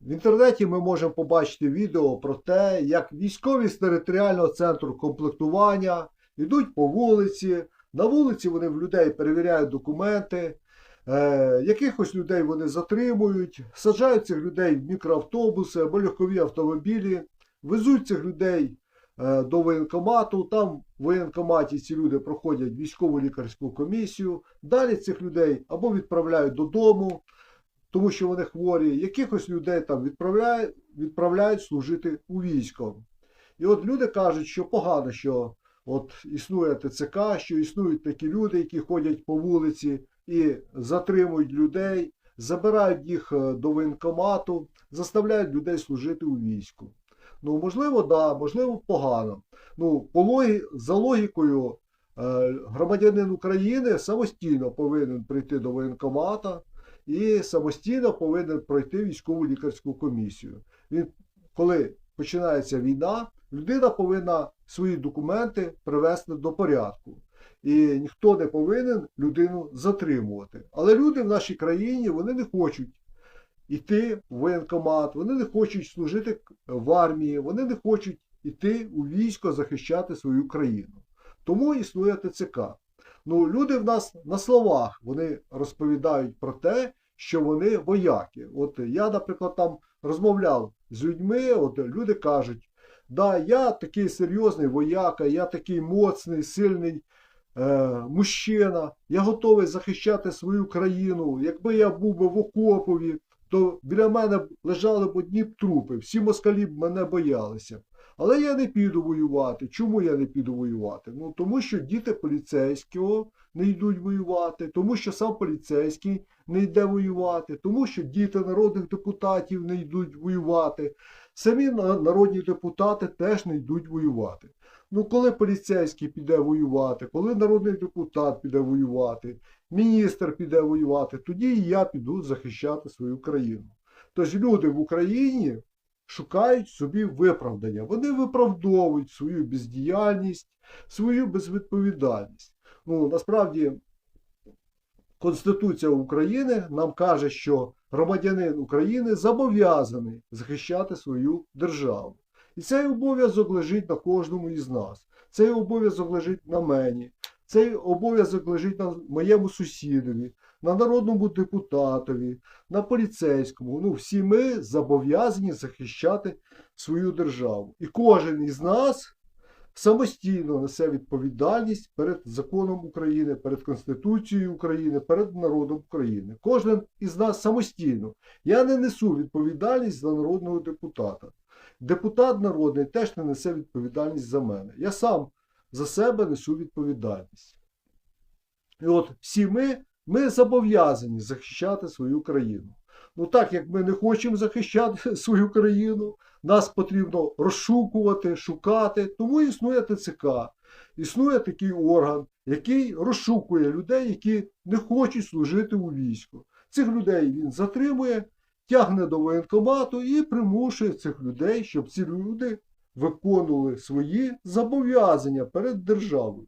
В інтернеті ми можемо побачити відео про те, як військові з територіального центру комплектування йдуть по вулиці. На вулиці вони в людей перевіряють документи, е, якихось людей вони затримують, саджають цих людей в мікроавтобуси або легкові автомобілі, везуть цих людей е, до воєнкомату. Там в воєнкоматі ці люди проходять військову лікарську комісію. Далі цих людей або відправляють додому, тому що вони хворі, якихось людей там відправляють, відправляють служити у військо. І от люди кажуть, що погано, що от існує ТЦК, що існують такі люди, які ходять по вулиці і затримують людей, забирають їх е, до воєнкомату, заставляють людей служити у війську. Ну, можливо, да, можливо, погано. Ну, по логі... за логікою, е, громадянин України самостійно повинен прийти до воєнкомата і самостійно повинен пройти військову лікарську комісію. Він, коли починається війна, людина повинна свої документи привести до порядку. І ніхто не повинен людину затримувати. Але люди в нашій країні вони не хочуть йти в воєнкомат, вони не хочуть служити в армії, вони не хочуть йти у військо захищати свою країну. Тому існує ТЦК. Ну, люди в нас на словах вони розповідають про те, що вони вояки. От я, наприклад, там розмовляв з людьми, от люди кажуть, да, я такий серйозний вояка, я такий моцний, сильний е, мужчина, я готовий захищати свою країну. Якби я був би в окопові, то біля мене лежали б одні б трупи, всі москалі б мене боялися. Але я не піду воювати. Чому я не піду воювати? Ну тому що діти поліцейського не йдуть воювати, тому що сам поліцейський не йде воювати, тому що діти народних депутатів не йдуть воювати. Самі народні депутати теж не йдуть воювати. Ну, коли поліцейський піде воювати, коли народний депутат піде воювати, міністр піде воювати, тоді і я піду захищати свою країну. Тож люди в Україні шукають собі виправдання. Вони виправдовують свою бездіяльність, свою безвідповідальність. Ну, насправді, Конституція України нам каже, що громадянин України зобов'язаний захищати свою державу. І цей обов'язок лежить на кожному із нас. Цей обов'язок лежить на мені. Цей обов'язок лежить на моєму сусідові, на народному депутатові, на поліцейському. Ну, всі ми зобов'язані захищати свою державу. І кожен із нас самостійно несе відповідальність перед законом України, перед Конституцією України, перед народом України. Кожен із нас самостійно. Я не несу відповідальність за народного депутата. Депутат народний теж не несе відповідальність за мене. Я сам за себе несу відповідальність. І от всі ми, ми зобов'язані захищати свою країну. Ну так як ми не хочемо захищати свою країну, нас потрібно розшукувати, шукати. Тому існує ТЦК, існує такий орган, який розшукує людей, які не хочуть служити у війську. Цих людей він затримує, тягне до воєнкомату і примушує цих людей, щоб ці люди виконували свої зобов'язання перед державою.